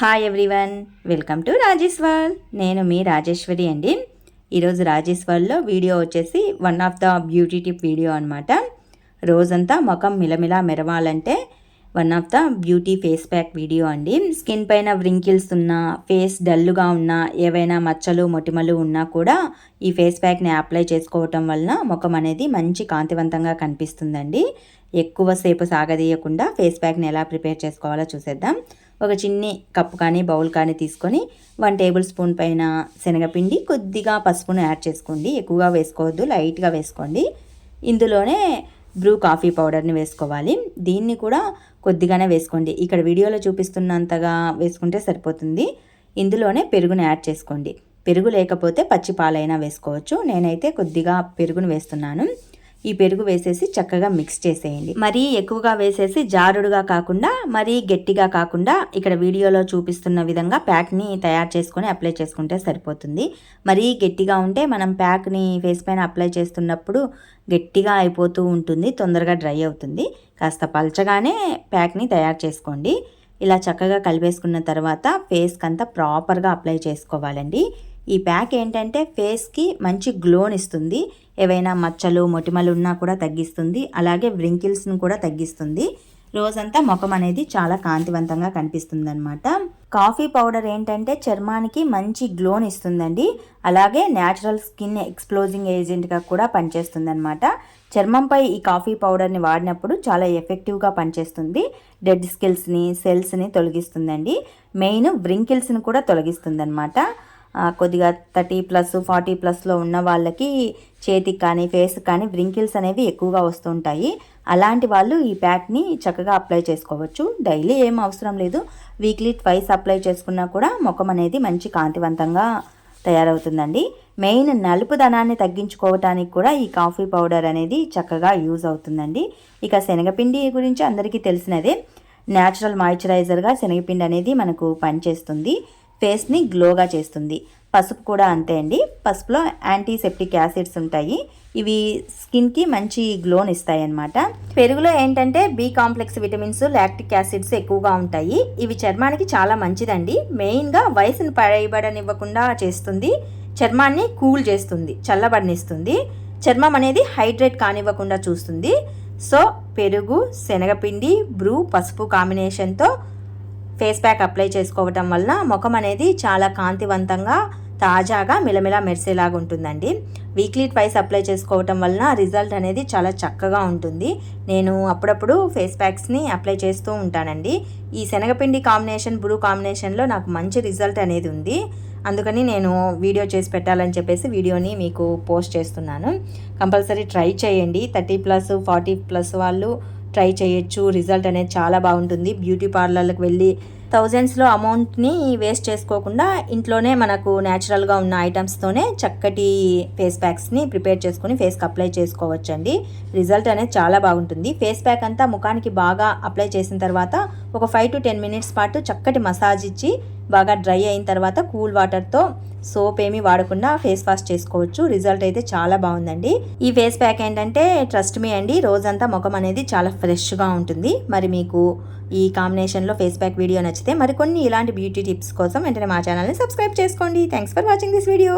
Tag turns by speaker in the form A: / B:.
A: Hi everyone welcome to Rajeshwar నేను మీ రాజేశ్వరి అండి. ఈరోజు రాజేశ్వర్లో వీడియో వచ్చేసి one of the beauty tip video అనమాట రోజంతా ముఖం మిలమిలా మెరవాలంటే one of the beauty face pack video అండి. స్కిన్ పైన వ్రింకిల్స్ ఉన్నా ఫేస్ డల్గా ఉన్నా ఏవైనా మచ్చలు మొటిమలు ఉన్నా కూడా ఈ ఫేస్ ప్యాక్ని అప్లై చేసుకోవటం వలన ముఖం అనేది మంచి కాంతివంతంగా కనిపిస్తుందండి. ఎక్కువసేపు సాగదీయకుండా ఫేస్ ప్యాక్ని ఎలా ప్రిపేర్ చేసుకోవాలో చూసేద్దాం. ఒక చిన్ని కప్పు కానీ బౌల్ కానీ తీసుకొని వన్ టేబుల్ స్పూన్ పైన శనగపిండి కొద్దిగా పసుపును యాడ్ చేసుకోండి. ఎక్కువగా వేసుకోవద్దు లైట్గా వేసుకోండి. ఇందులోనే బ్రూ కాఫీ పౌడర్ని వేసుకోవాలి. దీన్ని కూడా కొద్దిగానే వేసుకోండి. ఇక్కడ వీడియోలో చూపిస్తున్నంతగా వేసుకుంటే సరిపోతుంది. ఇందులోనే పెరుగును యాడ్ చేసుకోండి. పెరుగు లేకపోతే పచ్చి పాలైనా వేసుకోవచ్చు. నేనైతే కొద్దిగా పెరుగును వేస్తున్నాను. ఈ పెరుగు వేసేసి చక్కగా మిక్స్ చేసేయండి. మరీ ఎక్కువగా వేసేసి జారుడుగా కాకుండా మరీ గట్టిగా కాకుండా ఇక్కడ వీడియోలో చూపిస్తున్న విధంగా ప్యాక్ని తయారు చేసుకొని అప్లై చేసుకుంటే సరిపోతుంది. మరీ గట్టిగా ఉంటే మనం ప్యాక్ని ఫేస్ పైన అప్లై చేస్తున్నప్పుడు గట్టిగా అయిపోతూ ఉంటుంది తొందరగా డ్రై అవుతుంది. కాస్త పలచగానే ప్యాక్ని తయారు చేసుకోండి. ఇలా చక్కగా కలిపేసుకున్న తర్వాత ఫేస్కి అంతా ప్రాపర్గా అప్లై చేసుకోవాలండి. ఈ ప్యాక్ ఏంటంటే ఫేస్కి మంచి గ్లోన్ ఇస్తుంది. ఏవైనా మచ్చలు మొటిమలు ఉన్నా కూడా తగ్గిస్తుంది. అలాగే వ్రింకిల్స్ను కూడా తగ్గిస్తుంది. రోజంతా ముఖం అనేది చాలా కాంతివంతంగా కనిపిస్తుంది అనమాట కాఫీ పౌడర్ ఏంటంటే చర్మానికి మంచి గ్లోన్ ఇస్తుందండి. అలాగే న్యాచురల్ స్కిన్ ఎక్స్ప్లోజింగ్ ఏజెంట్గా కూడా పనిచేస్తుంది అనమాట చర్మంపై ఈ కాఫీ పౌడర్ని వాడినప్పుడు చాలా ఎఫెక్టివ్గా పనిచేస్తుంది. డెడ్ స్కిల్స్ని సెల్స్ని తొలగిస్తుందండి. మెయిన్ వ్రింకిల్స్ని కూడా తొలగిస్తుంది అనమాట కొద్దిగా థర్టీ ప్లస్ ఫార్టీ ప్లస్లో ఉన్న వాళ్ళకి చేతికి కానీ ఫేస్ కానీ వ్రింకిల్స్ అనేవి ఎక్కువగా వస్తుంటాయి. అలాంటి వాళ్ళు ఈ ప్యాక్ని చక్కగా అప్లై చేసుకోవచ్చు. డైలీ ఏం అవసరం లేదు. వీక్లీ ట్వైస్ అప్లై చేసుకున్నా కూడా ముఖం అనేది మంచి కాంతివంతంగా తయారవుతుందండి. మెయిన్ నలుపుదనాన్ని తగ్గించుకోవటానికి కూడా ఈ కాఫీ పౌడర్ అనేది చక్కగా యూజ్ అవుతుందండి. ఇక శనగపిండి గురించి అందరికీ తెలిసినదే. న్యాచురల్ మాయిశ్చరైజర్గా శనగపిండి అనేది మనకు పనిచేస్తుంది. ఫేస్ని గ్లోగా చేస్తుంది. పసుపు కూడా అంతే అండి. పసుపులో యాంటీసెప్టిక్ యాసిడ్స్ ఉంటాయి. ఇవి స్కిన్కి మంచి గ్లోన్ ఇస్తాయి అన్నమాట పెరుగులో ఏంటంటే B complex vitamins lactic acids ఎక్కువగా ఉంటాయి. ఇవి చర్మానికి చాలా మంచిదండి. మెయిన్గా వయసును పడబడనివ్వకుండా చేస్తుంది. చర్మాన్ని కూల్ చేస్తుంది చల్లబడినిస్తుంది. చర్మం అనేది హైడ్రేట్ కానివ్వకుండా చూస్తుంది. సో పెరుగు శనగపిండి బ్రూ పసుపు కాంబినేషన్తో ఫేస్ ప్యాక్ అప్లై చేసుకోవటం వలన ముఖం అనేది చాలా కాంతివంతంగా తాజాగా మిలమిలా మెరిసేలాగా ఉంటుందండి. వీక్లీ ట్వైస్ అప్లై చేసుకోవటం వలన రిజల్ట్ అనేది చాలా చక్కగా ఉంటుంది. నేను అప్పుడప్పుడు ఫేస్ ప్యాక్స్ని అప్లై చేస్తూ ఉంటానండి. ఈ శనగపిండి కాంబినేషన్ బ్రూ కాంబినేషన్లో నాకు మంచి రిజల్ట్ అనేది ఉంది. అందుకని నేను వీడియో చేసి పెట్టాలని చెప్పేసి వీడియోని మీకు పోస్ట్ చేస్తున్నాను. కంపల్సరీ ట్రై చేయండి. థర్టీ ప్లస్ ఫార్టీ ప్లస్ వాళ్ళు ట్రై చేయొచ్చు. రిజల్ట్ అనేది చాలా బాగుంటుంది. బ్యూటీ పార్లర్లకు వెళ్ళి థౌజండ్స్లో అమౌంట్ని వేస్ట్ చేసుకోకుండా ఇంట్లోనే మనకు న్యాచురల్గా ఉన్న ఐటమ్స్తోనే చక్కటి ఫేస్ ప్యాక్స్ని ప్రిపేర్ చేసుకుని ఫేస్కి అప్లై చేసుకోవచ్చండి. రిజల్ట్ అనేది చాలా బాగుంటుంది. ఫేస్ ప్యాక్ అంతా ముఖానికి బాగా అప్లై చేసిన తర్వాత ఒక ఫైవ్ టు టెన్ మినిట్స్ పాటు చక్కటి మసాజ్ ఇచ్చి బాగా డ్రై అయిన తర్వాత కూల్ వాటర్తో సోప్ ఏమీ వాడకుండా ఫేస్ వాష్ చేసుకోవచ్చు. రిజల్ట్ అయితే చాలా బాగుందండి. ఈ ఫేస్ ప్యాక్ ఏంటంటే ట్రస్ట్ మీ అండి. రోజంతా ముఖం అనేది చాలా ఫ్రెష్గా ఉంటుంది. మరి మీకు ఈ కాంబినేషన్లో ఫేస్ ప్యాక్ వీడియో నచ్చితే మరికొన్ని ఇలాంటి బ్యూటీ టిప్స్ కోసం వెంటనే మా ఛానల్ని సబ్స్క్రైబ్ చేసుకోండి. Thanks for watching this video.